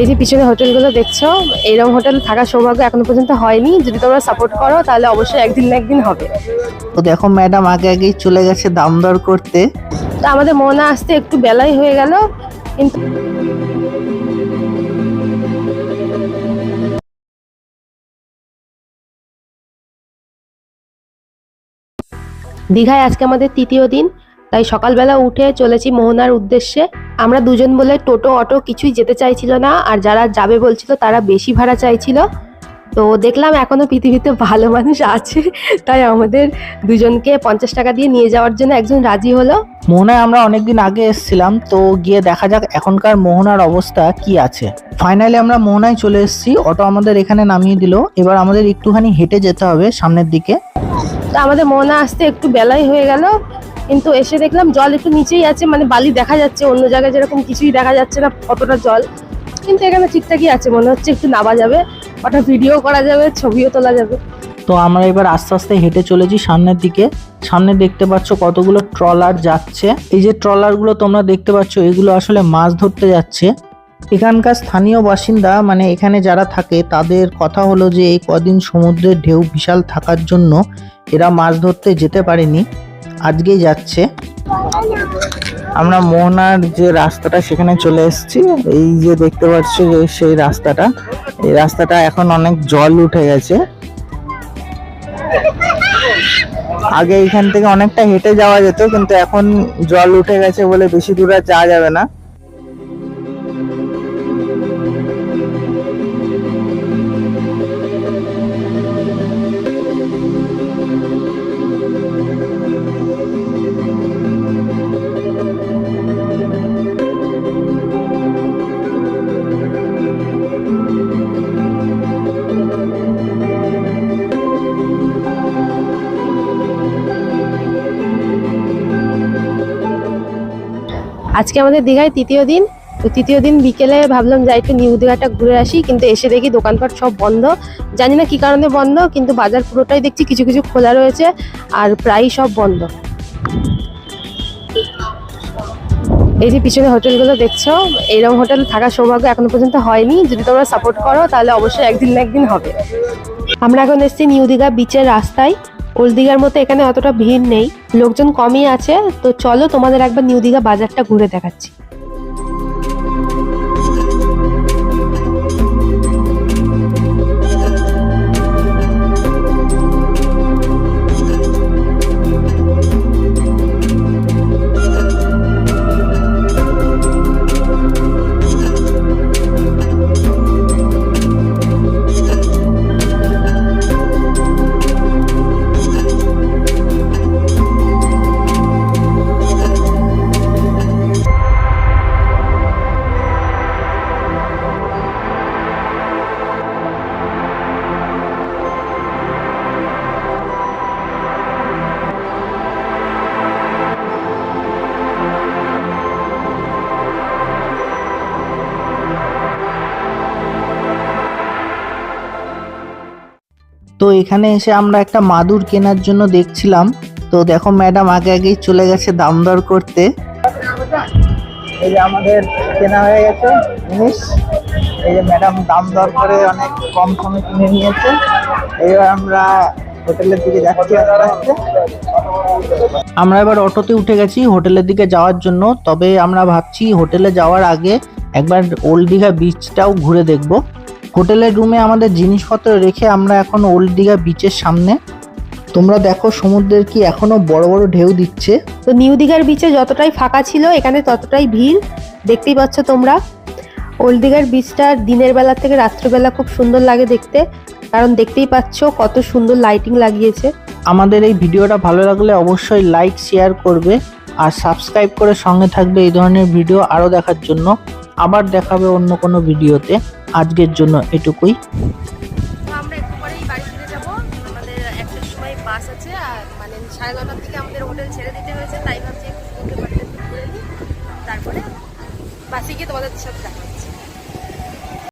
এই যে পিছনে হোটেলগুলো দেখছ এইরকম হোটেল থাকার সৌভাগ্য এখনও পর্যন্ত হয়নি। যদি তোমরা সাপোর্ট করো তাহলে অবশ্যই একদিন না একদিন হবে। তো দেখো ম্যাডাম আগে আগেই চলে গেছে দাম দর করতে। তো আমাদের মনে আসতে একটু বেলাই হয়ে গেল কিন্তু দীঘায় আজকে আমাদের তৃতীয় দিন তাই সকালবেলা উঠে চলেছি মোহনার উদ্দেশ্যে। আমরা দুজন বলে টোটো অটো কিছুই যেতে চাইছিল না আর যারা যাবে বলছিল তারা বেশি ভাড়া চাইছিল। তো দেখলাম এখনও পৃথিবীতে ভালো মানুষ আছে তাই আমাদের দুজনকে পঞ্চাশ টাকা দিয়ে নিয়ে যাওয়ার জন্য একজন রাজি হলো। মোহনায় আমরা অনেকদিন আগে এসেছিলাম তো গিয়ে দেখা যাক এখনকার মোহনার অবস্থা কি আছে। ফাইনালি আমরা মোহনায় চলে এসেছি অটো আমাদের এখানে নামিয়ে দিল। এবার আমাদের একটুখানি হেঁটে যেতে হবে সামনের দিকে। তো আমাদের মোহনা আসতে একটু বেলাই হয়ে গেল কিন্তু এসে দেখলাম জল একটু নিচেই আছে মানে বালি দেখা যাচ্ছে, অন্য জায়গায় যেরকম কিছুই দেখা যাচ্ছে না কতটা জল। কিন্তু এখানে ঠিকঠাকই আছে, মনে হচ্ছে একটু নামা যাবে ওটা ভিডিও করা যাবে, ছবিও তোলা যাবে। তো আমরা এবার আস্তে আস্তে হেঁটে চলেছি সামনের দিকে। সামনে দেখতে পাচ্ছ কতগুলো ট্রলার যাচ্ছে। এই যে ট্রলারগুলো তোমরা দেখতে পাচ্ছ, এগুলো আসলে মাছ ধরতে যাচ্ছে। এখানকার স্থানীয় বাসিন্দা মানে এখানে যারা থাকে, তাদের কথা হলো যে এই কদিন সমুদ্রের ঢেউ বিশাল থাকার জন্য এরা মাছ ধরতে যেতে পারেনি। আজকেই যাচ্ছে। আমরা মোহনার যে রাস্তাটা, সেখানে চলে এসেছি। এই যে দেখতে পাচ্ছ যে সেই রাস্তাটা, এই রাস্তাটা এখন অনেক জল উঠে গেছে। আগে এখান থেকে অনেকটা হেঁটে যাওয়া যেত, কিন্তু এখন জল উঠে গেছে বলে বেশি দূরে আর যাওয়া যাবে না। আজকে আমাদের দীঘায় তৃতীয় দিন। তো তৃতীয় দিন বিকেলে ভাবলাম যাই একটু নিউ দীঘাটা ঘুরে আসি, কিন্তু এসে দেখি দোকানপাট সব বন্ধ। জানি না কি কারণে বন্ধ, কিন্তু বাজার পুরোটাই দেখছি কিছু কিছু খোলা রয়েছে আর প্রায় সব বন্ধ। এই যে পিছনে হোটেলগুলো দেখছ এইরকম হোটেল থাকার সৌভাগ্য এখনও পর্যন্ত হয়নি। যদি তোমরা সাপোর্ট করো, তাহলে অবশ্যই একদিন না একদিন হবে। আমরা এখন এসেছি নিউ দীঘা বিচের রাস্তায়। ওল্ড দীঘার মতো এখানে অতটা ভিড় নেই। লোকজন কমই আছে। তো চলো তোমাদের একবার নিউ দীঘা বাজারটা ঘুরে দেখাচ্ছি। তো এখানে এসে আমরা একটা মাদুর কেনার জন্য দেখছিলাম। তো দেখো ম্যাডাম আগে আগেই চলে গেছে দাম দর করতে। এই আমাদের কেনা হয়ে গেছে জিনিস। এই যে ম্যাডাম দাম দর করে অনেক কম কমে কিনে নিয়েছে। এইবার আমরা হোটেলের দিকে যাচ্ছি আমরা এবার অটোতে উঠে গেছি হোটেলের দিকে যাওয়ার জন্য। তবে আমরা ভাবছি হোটেলে যাওয়ার আগে একবার ওল্ড দীঘা বিচটাও ঘুরে দেখব। হোটেলের রুমে আমাদের জিনিসপত্র রেখে আমরা এখন ওল্ড দীঘা বিচের সামনে। তোমরা দেখো সমুদ্রের কি এখনও বড় বড় ঢেউ দিচ্ছে। তো নিউ দীঘার বিচে যতটাই ফাঁকা ছিল এখানে ততটাই ভিড়। দেখতেই পাচ্ছ তোমরা। ওল্ড দীঘার বিচটা দিনের বেলা থেকে রাত্রেবেলা খুব সুন্দর লাগে দেখতে। কারণ দেখতেই পাচ্ছ কত সুন্দর লাইটিং লাগিয়েছে। আমাদের এই ভিডিওটা ভালো লাগলে অবশ্যই লাইক শেয়ার করবে। আর সাবস্ক্রাইব করে সঙ্গে থাকবে এই ধরনের ভিডিও আরও দেখার জন্য। আবার দেখাবে অন্য কোনো ভিডিওতে। আজকের জন্য এটুকুই। মানে তারপরে বাসে গিয়ে তোমাদের সাথে দেখা।